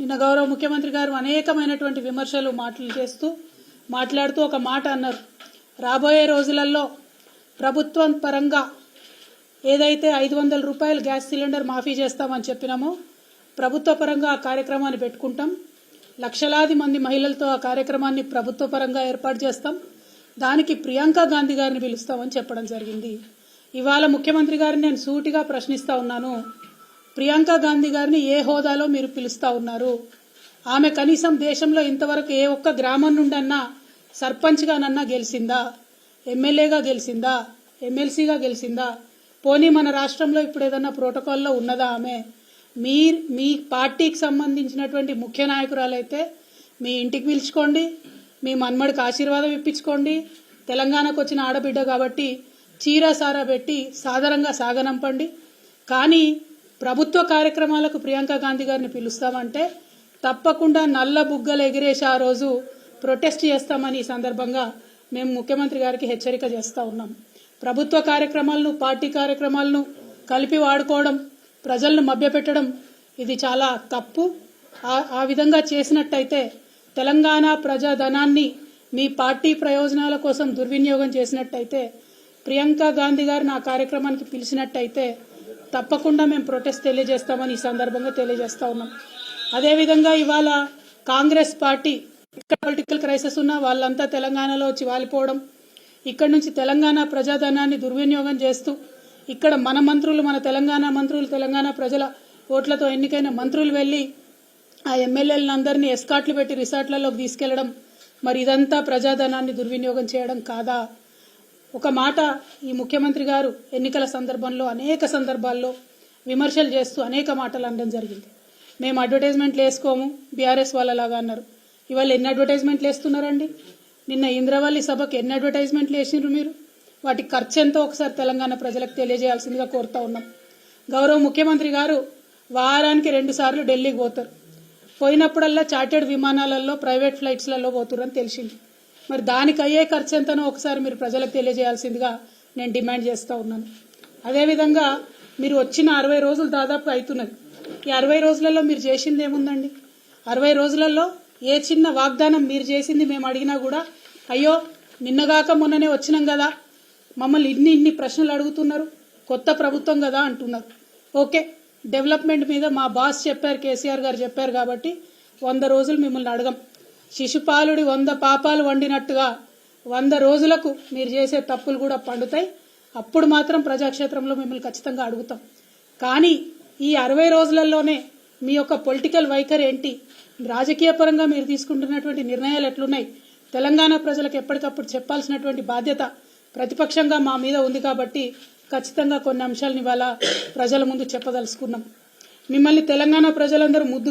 నిన్న గౌరవ ముఖ్యమంత్రి గారు అనేకమైనటువంటి విమర్శలు మాటలు చేస్తూ మాట్లాడుతూ ఒక మాట అన్నారు. రాబోయే రోజులలో ప్రభుత్వం పరంగా ఏదైతే ఐదు వందల రూపాయలు గ్యాస్ సిలిండర్ మాఫీ చేస్తామని చెప్పినామో ప్రభుత్వ పరంగా ఆ కార్యక్రమాన్ని పెట్టుకుంటాం. లక్షలాది మంది మహిళలతో ఆ కార్యక్రమాన్ని ప్రభుత్వ పరంగా ఏర్పాటు చేస్తాం. దానికి ప్రియాంక గాంధీ గారిని పిలుస్తామని చెప్పడం జరిగింది. ఇవాళ ముఖ్యమంత్రి గారిని నేను సూటిగా ప్రశ్నిస్తా ఉన్నాను. ప్రియాంక గాంధీ గారిని ఏ హోదాలో మీరు పిలుస్తా ఉన్నారు? ఆమె కనీసం దేశంలో ఇంతవరకు ఏ ఒక్క గ్రామం నుండన్నా సర్పంచ్గానన్నా గెలిచిందా ఎమ్మెల్యేగా గెలిచిందా ఎమ్మెల్సీగా గెలిచిందా పోనీ మన రాష్ట్రంలో ఇప్పుడు ఏదన్నా ప్రోటోకాల్లో ఉన్నదా ఆమె? మీ మీ పార్టీకి సంబంధించినటువంటి ముఖ్య నాయకురాలైతే మీ ఇంటికి పిలుచుకోండి మీ మన్మడికి ఆశీర్వాదం ఇప్పించుకోండి. తెలంగాణకు వచ్చిన ఆడబిడ్డ కాబట్టి చీర సారా పెట్టి సాదరంగా సాగనంపండి. కానీ ప్రభుత్వ కార్యక్రమాలకు ప్రియాంక గాంధీ గారిని పిలుస్తామంటే తప్పకుండా నల్ల బుగ్గలు ఎగిరేసి ఆ రోజు ప్రొటెస్ట్ చేస్తామని ఈ సందర్భంగా మేము ముఖ్యమంత్రి గారికి హెచ్చరిక చేస్తూ ఉన్నాం. ప్రభుత్వ కార్యక్రమాలను పార్టీ కార్యక్రమాలను కలిపి వాడుకోవడం ప్రజలను మభ్యపెట్టడం ఇది చాలా తప్పు. ఆ- విధంగా చేసినట్టయితే తెలంగాణ ప్రజాధనాన్ని మీ పార్టీ ప్రయోజనాల కోసం దుర్వినియోగం చేసినట్టయితే ప్రియాంక గాంధీ గారు నా కార్యక్రమానికి పిలిచినట్టయితే తప్పకుండా మేము ప్రొటెస్ట్ తెలియజేస్తామని ఈ సందర్భంగా తెలియజేస్తా ఉన్నాం. అదేవిధంగా ఇవాళ కాంగ్రెస్ పార్టీ ఇక్కడ పొలిటికల్ క్రైసిస్ ఉన్నా వాళ్ళంతా తెలంగాణలో వచ్చి వాలిపోవడం ఇక్కడ నుంచి తెలంగాణ ప్రజాధనాన్ని దుర్వినియోగం చేస్తూ ఇక్కడ మన మంత్రులు మన తెలంగాణ మంత్రులు తెలంగాణ ప్రజల ఓట్లతో ఎన్నికైన మంత్రులు వెళ్ళి ఆ ఎమ్మెల్యేలందరినీ ఎస్కాట్లు పెట్టి రిసార్ట్లలోకి తీసుకెళ్ళడం మరి ఇదంతా ప్రజాధనాన్ని దుర్వినియోగం చేయడం కాదా? ఒక మాట ఈ ముఖ్యమంత్రి గారు ఎన్నికల సందర్భంలో అనేక సందర్భాల్లో విమర్శలు చేస్తూ అనేక మాటలు అనడం జరిగింది. మేము అడ్వర్టైజ్మెంట్లు వేసుకోము బీఆర్ఎస్ వాళ్ళలాగా అన్నారు. ఇవాళ ఎన్ని అడ్వర్టైజ్మెంట్లు వేస్తున్నారండి? నిన్న ఇంద్రవల్లి సభకు ఎన్ని అడ్వర్టైజ్మెంట్లు వేసిండ్రు మీరు? వాటి ఖర్చు ఎంతో ఒకసారి తెలంగాణ ప్రజలకు తెలియజేయాల్సిందిగా కోరుతా ఉన్నాం. గౌరవ ముఖ్యమంత్రి గారు వారానికి రెండు సార్లు ఢిల్లీకి పోతారు. పోయినప్పుడల్లా చార్టెడ్ విమానాలలో ప్రైవేట్ ఫ్లైట్స్లలో పోతురని తెలిసింది. మరి దానికి అయ్యే ఖర్చు ఎంతనో ఒకసారి మీరు ప్రజలకు తెలియజేయాల్సిందిగా నేను డిమాండ్ చేస్తూ ఉన్నాను. అదేవిధంగా మీరు వచ్చిన అరవై రోజులు దాదాపు అవుతున్నది. ఈ అరవై రోజులలో మీరు చేసింది ఏముందండి? అరవై రోజులలో ఏ చిన్న వాగ్దానం మీరు చేసింది మేము అడిగినా కూడా అయ్యో నిన్నగాక మొన్ననే వచ్చినాం కదా మమ్మల్ని ఇన్ని ఇన్ని ప్రశ్నలు అడుగుతున్నారు కొత్త ప్రభుత్వం కదా అంటున్నారు. ఓకే డెవలప్మెంట్ మీద మా బాస్ చెప్పారు కేసీఆర్ గారు చెప్పారు కాబట్టి వంద రోజులు మిమ్మల్ని అడగం. శిశుపాలుడి వంద పాపాలు వండినట్టుగా వంద రోజులకు మీరు చేసే తప్పులు కూడా పండుతాయి. అప్పుడు మాత్రం ప్రజాక్షేత్రంలో మిమ్మల్ని ఖచ్చితంగా అడుగుతాం. కానీ ఈ అరవై రోజులలోనే మీ యొక్క పొలిటికల్ వైఖరి ఏంటి? రాజకీయ పరంగా మీరు తీసుకుంటున్నటువంటి నిర్ణయాలు ఎట్లున్నాయి? తెలంగాణ ప్రజలకు ఎప్పటికప్పుడు చెప్పాల్సినటువంటి బాధ్యత ప్రతిపక్షంగా మా మీద ఉంది కాబట్టి ఖచ్చితంగా కొన్ని అంశాలను ఇవాళ ప్రజల ముందు చెప్పదలుచుకున్నాం. మిమ్మల్ని తెలంగాణ ప్రజలందరూ ముద్దు